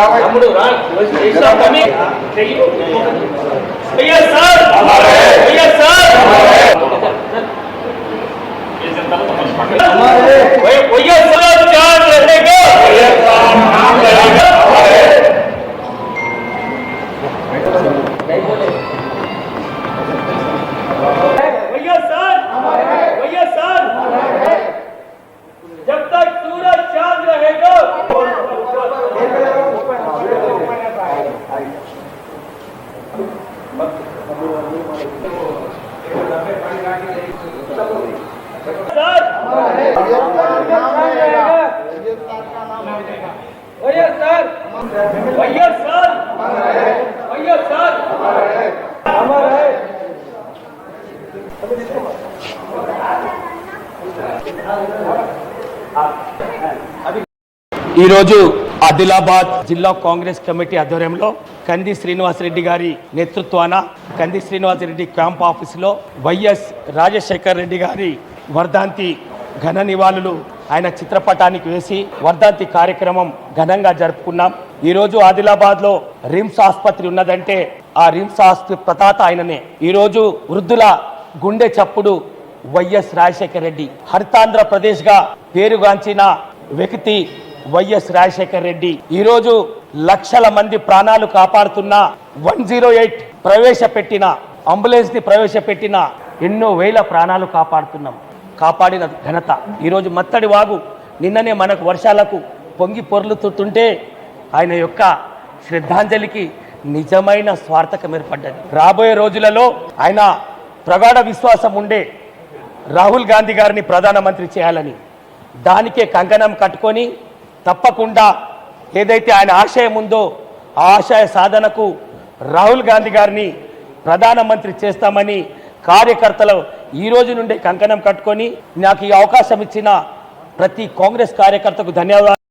తమ్ముడు రా వైఎస్ఆర్ కమి చెయ్యి వైఎస్ఆర్ వైఎస్ఆర్ వైఎస్ఆర్ ఈరోజు ఆదిలాబాద్ జిల్లా కాంగ్రెస్ కమిటీ ఆధ్వర్యంలో కంది శ్రీనివాసరెడ్డి గారి నేతృత్వాన కంది శ్రీనివాసరెడ్డి క్యాంప్ ఆఫీసులో వైఎస్ రాజశేఖర్ రెడ్డి గారి వర్ధాంతి ఘన నివాళులు ఆయన చిత్రపటానికి వేసి వర్ధాంతి కార్యక్రమం ఘనంగా జరుపుకున్నాం. ఈరోజు ఆదిలాబాద్లో రిమ్స్ ఆసుపత్రి ఉన్నదంటే ఆ రిమ్స్ ఆసుపత్రి ప్రతాత ఆయననే. ఈరోజు వృద్ధుల గుండె చప్పుడు వైఎస్ రాజశేఖర రెడ్డి. హరితాంధ్రప్రదేశ్గా పేరుగాంచిన వ్యక్తి వైఎస్ రాజశేఖర్ రెడ్డి. ఈరోజు లక్షల మంది ప్రాణాలు కాపాడుతున్న వన్ జీరో ఎయిట్ ప్రవేశపెట్టిన అంబులెన్స్ని ప్రవేశపెట్టిన ఎన్నో వేల ప్రాణాలు కాపాడుతున్నాం. కాపాడిన ఘనత. ఈరోజు మత్తడి వాగు నిన్ననే మనకు వర్షాలకు పొంగి పొర్లుతుంటే ఆయన యొక్క శ్రద్ధాంజలికి నిజమైన స్వార్థకం ఏర్పడ్డది. రాబోయే రోజులలో ఆయన ప్రగాఢ విశ్వాసం ఉండే రాహుల్ గాంధీ గారిని ప్రధానమంత్రి చేయాలని దానికే కంకణం కట్టుకొని తప్పకుండా ఏదైతే ఆయన ఆశయం ఉందో ఆ ఆశయ సాధనకు రాహుల్ గాంధీ గారిని ప్రధానమంత్రి చేస్తామని కార్యకర్తలు ఈ రోజు నుండే కంకణం కట్టుకొని నాకు ఈ అవకాశం ఇచ్చిన ప్రతి కాంగ్రెస్ కార్యకర్తకు ధన్యవాదాలు.